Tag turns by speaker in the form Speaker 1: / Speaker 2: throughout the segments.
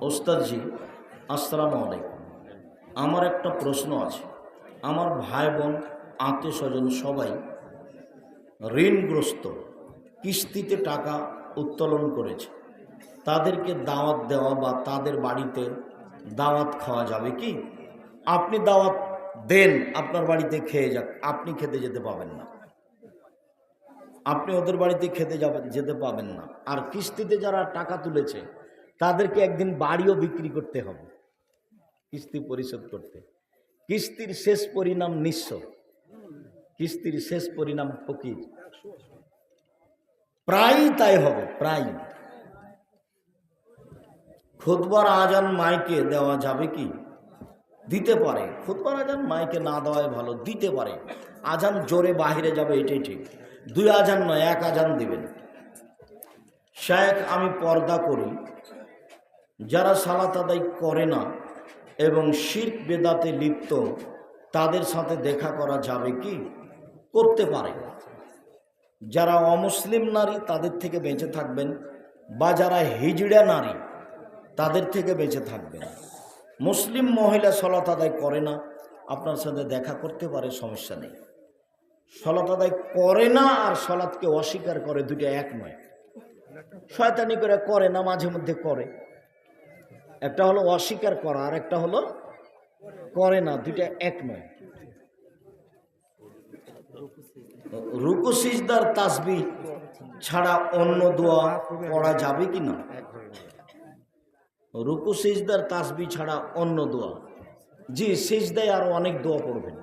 Speaker 1: ওস্তাদজি, আসসালামু আলাইকুম। আমার একটা প্রশ্ন আছে। আমার ভাই বোন, আত্মীয় স্বজন সবাই ঋণগ্রস্ত, কিস্তিতে টাকা উত্তোলন করেছে। তাদেরকে দাওয়াত দেওয়া বা তাদের বাড়িতে দাওয়াত খাওয়া যাবে কি? আপনি দাওয়াত দেন, আপনার বাড়িতে খেয়ে যাক, আপনি খেতে যেতে পাবেন না। আপনি ওদের বাড়িতে খেতে যাবেন যেতে পাবেন না। আর কিস্তিতে যারা টাকা তুলেছে তাদেরকে একদিন বাড়িও বিক্রি করতে হবে। কিস্তি পরিশোধ করতে। কিস্তির শেষ পরিণাম নিঃস্ব। কিস্তির শেষ পরিণাম ফকির। প্রায়ই তাই হবে প্রায় খুদবার আজান মাইকে দেওয়া যাবে কি? দিতে পারে। খুদবার আজান মাইকে না দেওয়াই ভালো, দিতে পারে। আজান জোরে বাহিরে যাবে, এটাই ঠিক। দুই আজান নয়, এক আজান দিবেন। শেখ, আমি পর্দা করি। যারা সালাত আদায় করে না এবং শির্ক বেদাতে লিপ্ত, তাদের সাথে দেখা করা যাবে কি? করতে পারে। যারা অমুসলিম নারী, তাদের থেকে বেঁচে থাকবেন। বা যারা হিজড়া নারী, তাদের থেকে বেঁচে থাকবেন। মুসলিম মহিলা সলাত আদায় করে না, আপনার সাথে দেখা করতে পারে, সমস্যা নেই। সলাত আদায় করে না আর সলাৎকে অস্বীকার করে দুটো এক নয়। শয়তানি করে করে না, মাঝে মধ্যে করে। একটা হলো অস্বীকার করা, আর একটা হলো করে না, দুইটা এক নয়। রুকু, সিজদার তাসবি ছাড়া অন্য দোয়া পড়া যাবে কি না? রুকু, সিজদার তাসবি ছাড়া অন্য দোয়া। জি, সিজদায় আরও অনেক দোয়া পড়বেন।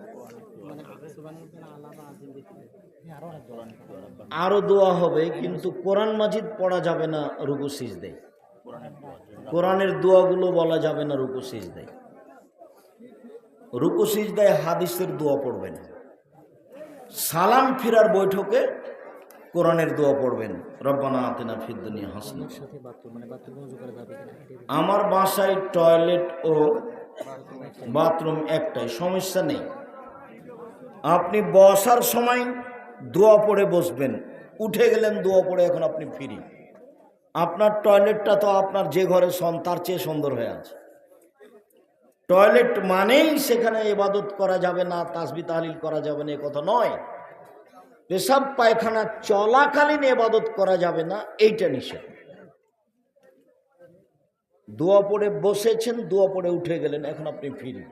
Speaker 1: আরও দোয়া হবে, কিন্তু কোরআন মাজিদ পড়া যাবে না রুকু, সিজদায়। কোরআনের দোয়াগুলো বলা যাবে না রুকু সিজদায়। রুকু সিজদায় হাদিসের দোয়া পড়বেন সালাম ফিরার বৈঠকে কোরআনের দোয়া পড়বেন। রব্বানা আতেনা ফিদ্দুনিয়া হাসনা। আমার বাসায় টয়লেট ও বাথরুম একটাই, সমস্যা নেই। আপনি বসার সময় দোয়া পড়ে বসবেন। উঠে গেলেন, দোয়া পড়ে এখন আপনি ফিরি আপনার টয়লেটটা তো আপনার যে ঘরে সন তার চেয়ে সুন্দর হয়ে আছে। টয়লেট মানেই সেখানে ইবাদত করা যাবে না তাসবি তাহলিল করা যাবে না, এ কথা নয়। পেশাব পায়খানা চলাকালীন এবাদত করা যাবে না, এইটা নিষেধ। দোয়া পড়ে বসেছেন, দোয়া পড়ে উঠে গেলেন, এখন আপনি ফিরি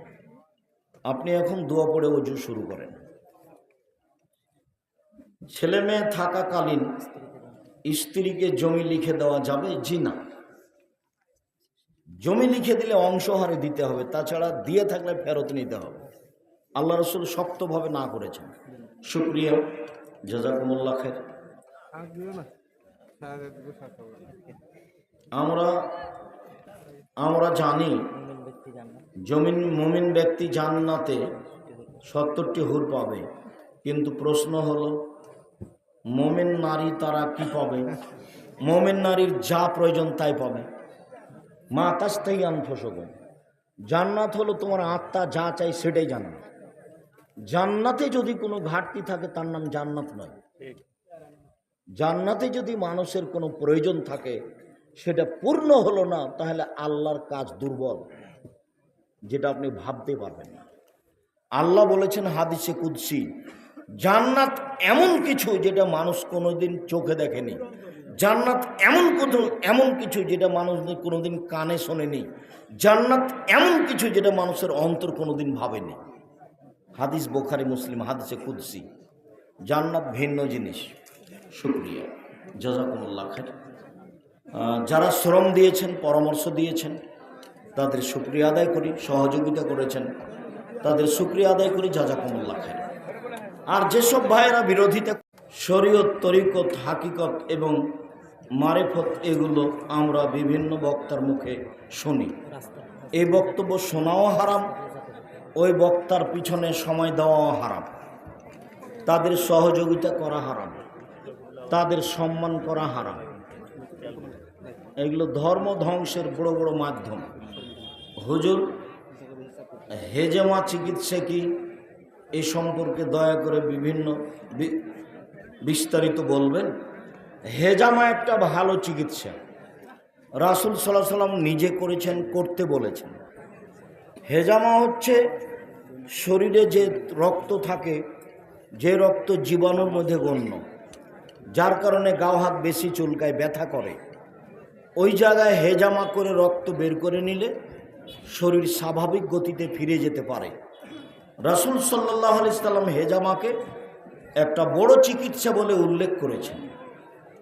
Speaker 1: আপনি এখন দোয়া পড়ে অজু শুরু করেন। ছেলে মেয়ে থাকাকালীন স্ত্রীকে জমি লিখে দেওয়া যাবে? জি না। জমি লিখে দিলে অংশহারে দিতে হবে, তাছাড়া দিয়ে থাকলে ফেরত নিতে হবে। আল্লাহ রসুল শক্তভাবে না করেছেন। সুপ্রিয়া জাজাকুমুল্লা খের। আমরা আমরা জানি জমিন মুমিন ব্যক্তি জান্নাতে সত্তরটি হুর পাবে, কিন্তু প্রশ্ন হলো মোমেন নারী তারা কি পাবে? মোমেন নারীর যা প্রয়োজন তাই পাবে। মা তাস্তাই আনফসগন জান্নাত হলো তোমার আত্মা, যা চাই সেটাই জান্নাত জান্নাতে যদি কোনো ঘাটতি থাকে, তার নাম জান্নাত নয়। জান্নাতে যদি মানুষের কোনো প্রয়োজন থাকে, সেটা পূর্ণ হলো না, তাহলে আল্লাহর কাজ দুর্বল, যেটা আপনি ভাবতে পারবেন না। আল্লাহ বলেছেন হাদিসে কুদ্সি জান্নাত এমন কিছু যেটা মানুষ কোনোদিন চোখে দেখেনি। জান্নাত এমন কোনো এমন কিছু যেটা মানুষ কোনোদিন কানে শোনেনি। জান্নাত এমন কিছু যেটা মানুষের অন্তর কোনোদিন ভাবেনি। হাদিস বোখারি মুসলিম হাদিসে কুদ্সি। জান্নাত ভিন্ন জিনিস। শুক্রিয়া। জাজাকুমুল্লাহ আহ, যারা শ্রম দিয়েছেন পরামর্শ দিয়েছেন তাদের সুক্রিয়া আদায় করি সহযোগিতা করেছেন। তাদের সুক্রিয়া আদায় করি জাজাকুমুল্লাহ খাই আর যেসব ভাইয়েরা বিরোধিতা শরীয়ত, তরিকত, হাকিকত এবং মারেফত এগুলো আমরা বিভিন্ন বক্তার মুখে শুনি। এই বক্তব্য শোনাও হারাম, ওই বক্তার পিছনে সময় দেওয়াও হারাম। তাদের সহযোগিতা করা হারাম, তাদের সম্মান করা হারাম। এগুলো ধর্ম ধ্বংসের বড় বড় মাধ্যম। হুজুর, হেজেমা চিকিৎসা কি? এ সম্পর্কে দয়া করে বিভিন্ন বিস্তারিত বলবেন। হেজামা একটা ভালো চিকিৎসা। রাসুল সাল্লাহ সাল্লাম নিজে করেছেন, করতে বলেছেন। হেজামা হচ্ছে শরীরে যে রক্ত থাকে, যে রক্ত জীবাণুর মধ্যে গণ্য, যার কারণে গাও হাত বেশি চুলকায়, ব্যথা করে। ওই জায়গায় হেজামা করে রক্ত বের করে নিলে শরীর স্বাভাবিক গতিতে ফিরে যেতে পারে। রাসুল সাল্লাহ আলি সাল্লাম হেজামাকে একটা বড় চিকিৎসা বলে উল্লেখ করেছেন।